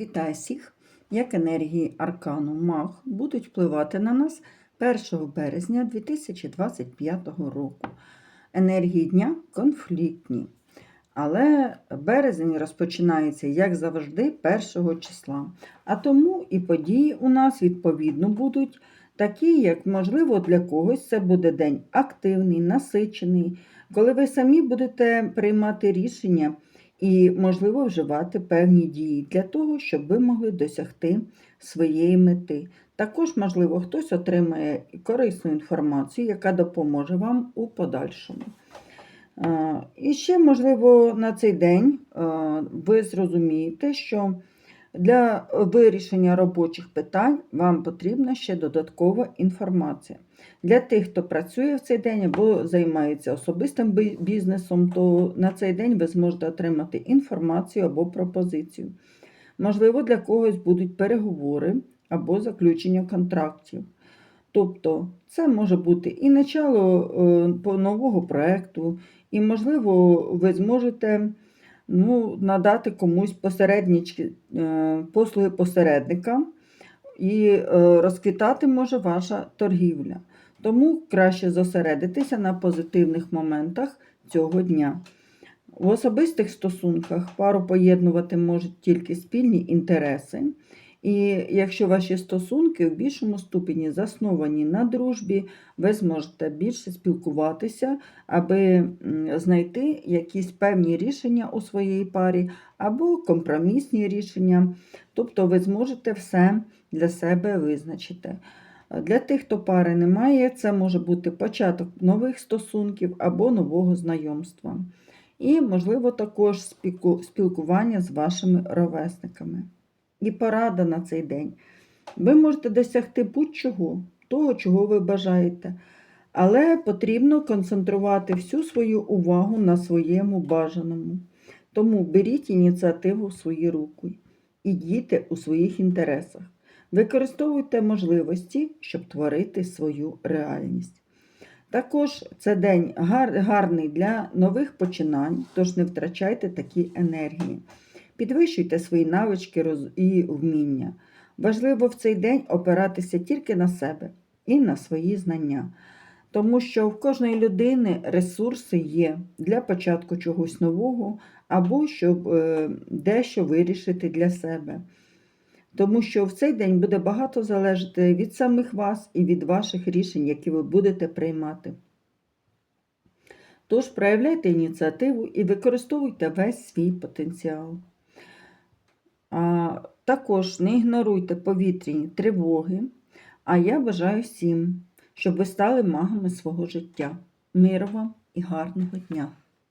Вітаю всіх! Як енергії аркану Маг будуть впливати на нас 1 березня 2025 року. Енергії дня конфліктні. Але березень розпочинається, як завжди, 1 числа. А тому і події у нас відповідно будуть такі, як, можливо, для когось це буде день активний, насичений, коли ви самі будете приймати рішення і, можливо, вживати певні дії для того, щоб ви могли досягти своєї мети. Також, можливо, хтось отримає корисну інформацію, яка допоможе вам у подальшому. Е, І ще, можливо, на цей день е, ви зрозумієте, що для вирішення робочих питань вам потрібна ще додаткова інформація. Для тих, хто працює в цей день або займається особистим бізнесом, то на цей день ви зможете отримати інформацію або пропозицію. Можливо, для когось будуть переговори або заключення контрактів. Тобто, це може бути і начало е, нового проєкту, і, можливо, ви зможете ну, надати комусь посереднички, е, послуги посередника, і е, розквітати може ваша торгівля. Тому краще зосередитися на позитивних моментах цього дня. В особистих стосунках пару поєднувати можуть тільки спільні інтереси. І якщо ваші стосунки в більшому ступені засновані на дружбі, ви зможете більше спілкуватися, аби знайти якісь певні рішення у своїй парі або компромісні рішення. Тобто ви зможете все для себе визначити. Для тих, хто пари не має, це може бути початок нових стосунків або нового знайомства. І, можливо, також спілкування з вашими ровесниками. І порада на цей день. Ви можете досягти будь-чого, того, чого ви бажаєте, але потрібно концентрувати всю свою увагу на своєму бажаному. Тому беріть ініціативу в свої руки і дійте у своїх інтересах. Використовуйте можливості, щоб творити свою реальність. Також це день гарний для нових починань, тож не втрачайте такі енергії. Підвищуйте свої навички і вміння. Важливо в цей день опиратися тільки на себе і на свої знання, тому що в кожної людини ресурси є для початку чогось нового або щоб е, дещо вирішити для себе. Тому що в цей день буде багато залежати від самих вас і від ваших рішень, які ви будете приймати. Тож проявляйте ініціативу і використовуйте весь свій потенціал. Також не ігноруйте повітряні тривоги. А я бажаю всім, щоб ви стали магами свого життя. Миру вам і гарного дня!